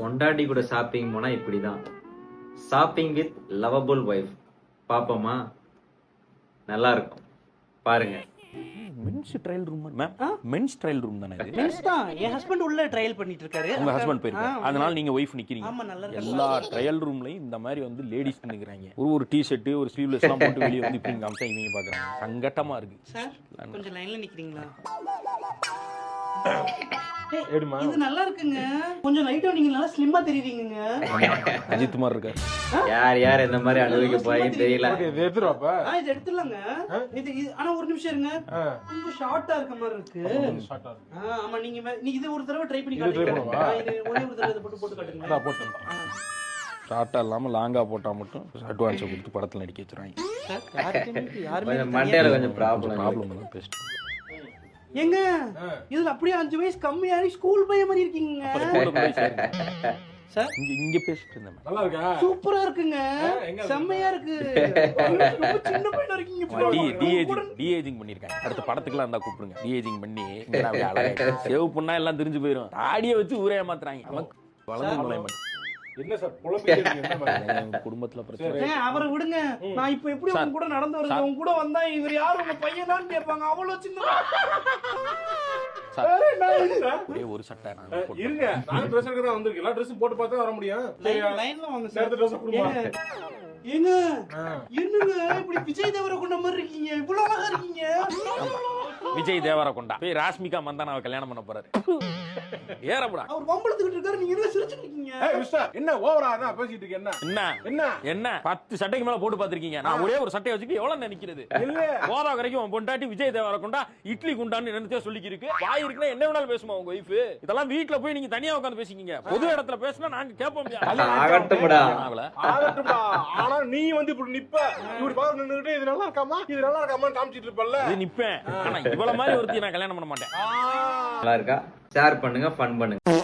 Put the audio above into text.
பொண்டாட்டி கூட ஷாப்பிங் போனா இப்படிதான். ஷாப்பிங் வித் லவபுல் ஒய்ஃப் பாப்போமா? நல்லா இருக்கும். பாருங்க. Men's trial room ma'am men's trial room தானே இது? மென்ஸ் தான். என் ஹஸ்பண்ட் உள்ள ட்ரையல் பண்ணிட்டு இருக்காரு உங்க ஹஸ்பண்ட் போயிருக்காரு அதனால நீங்க ஒய்ஃப் நிக்கிறீங்க. ஆமா நல்லா இருக்கு? எல்லா ட்ரையல் ரூம்லயும் இந்த மாதிரி வந்து லேடிஸ் நிக்கிறாங்க ஒரு ஒரு டி ஷர்ட் ஒரு ஸ்லீவ்லெஸ் எல்லாம் போட்டு வெளியே வந்து இப்படி காமிச்சா இவங்க பாக்குறாங்க. சங்கட்டமா இருக்கு. சார் கொஞ்சம் லைன்ல நிக்கிறீங்களா? எடுமா? இது நல்லா இருக்குங்க கொஞ்சம் லைட்டா நீங்க நல்லா ஸ்லிம்மா தெரியுறீங்க அஜித் மாதிரி இருக்காரு. யார் யார் இந்த மாதிரி அனுபவிக்க தெரியல. இது எடுத்துருவாப்ப ஆ இது ஆனா ஒரு நிமிஷம் இருங்க. கொஞ்சம் ஷார்ட்டா இருக்க மாதிரி இருக்கு. ஷார்ட்டா இருக்கு. ஆமா நீங்க நீ இது ஒரு தடவை ட்ரை பண்ணி காட்டுங்க. இது ஒரே ஒரு தடவை இதை போட்டு போட்டு காட்டுங்க. அதான் போட்டேன் ஷார்ட்டா இல்லாம லாங்கா போட்டா மட்டும் அட்வான்ஸ் கொடுத்து படத்துல நடிக்க வச்சிருவாங்க. மண்டையில கொஞ்சம் ப்ராப்ளம் ப்ராப்ளம் தான் ஏங்க இதுல அப்படியே அஞ்சு வயசு கம்மியாகி ஸ்கூல் பையன் மாதிரி இருக்கீங்க. சார். இங்க இங்க பேசிட்டு இருந்தேன். நல்லா இருக்கா? சூப்பரா இருக்குங்க. எங்க செம்மையா இருக்கு. ரொம்ப சின்ன பையனா இருக்கீங்க. டிஏஜிங் டிஏஜிங் பண்ணிருக்காங்க. அடுத்த படத்துக்குலாம் இருந்தா கூப்பிடுங்க. டிஏஜிங் பண்ணி சேவ் பண்ணா எல்லாம் தெரிஞ்சு போயிரும். தாடியை வச்சு ஊரே ஏமாத்துறாங்க. நமக்கு வளர்ந்து முளையம் என்ன சார் புலம்பிட்டே இருக்கீங்க? என்ன மாதிரி? குடும்பத்துல பிரச்சனை ஏங்க, அவரை விடுங்க. நான் இப்ப எப்படி உங்க கூட நடந்து வருது? உங்க கூட வந்தா இவர் யார்? உங்க பையனான்னு கேட்பாங்க. அவ்வளவு சின்ன? ஒரே சட்டை போட்டு இருங்க நான் ட்ரெஸ் எடுக்க தான் வந்திருக்கேன் எல்லா ட்ரெஸ்ஸும் போட்டு பார்த்தா வர முடியும். லைன்ல வாங்க சேர்த்து ட்ரெஸ் என்னங்க இப்படி விஜய் தேவரை கொண்ட மாதிரி இருக்கீங்க? விஜய் தேவரை கொண்டா போய் ராஷ்மிகா மந்தானாவை கல்யாணம் பண்ண போறாரு. ஏறப்படா. அவர் வம்பளத்துக்கிட்டு இருக்காரு நீங்க என்ன சிரிச்சுட்டு இருக்கீங்க? ஏய் மிஸ்டர் என்ன ஓவரா தான் பேசிட்டு இருக்க என்ன? என்ன? என்ன? என்ன? பத்து சட்டைக்கு மேல போட்டு பாத்திருக்கீங்க நான் ஒரே ஒரு சட்டையை வச்சுட்டு எவ்வளவு நினைக்கிறது இல்ல போதா வரைக்கும் உன் பொண்டாட்டி விஜய் தேவரை கொண்டா இட்லி குண்டான்னு நினைச்சே சொல்லிக்கு இருக்கு வாய் இருக்குன்னா என்ன வேணாலும் பேசுமா உங்க ஒய்ஃப் இதெல்லாம் வீட்ல போய் நீங்க தனியா உட்காந்து பேசிக்கிங்க. பொது இடத்துல பேசினா நாங்க கேட்போம் ஆகட்டும்டா. ஆனா நீ வந்து இப்படி நிப்ப. இப்படி பாத்து நின்னுட்டு இது நல்லா இருக்காமா இது நல்லா இருக்காமா காமிச்சிட்டு இருப்பல்ல. இது நிப்பேன். ஆனா இவ்வளவு மாதிரி ஒருத்தி நான் கல்யாணம் பண்ண மாட்டேன். நல்லா இருக்கா? ஷேர் பண்ணுங்க ஃபன் பண்ணுங்க.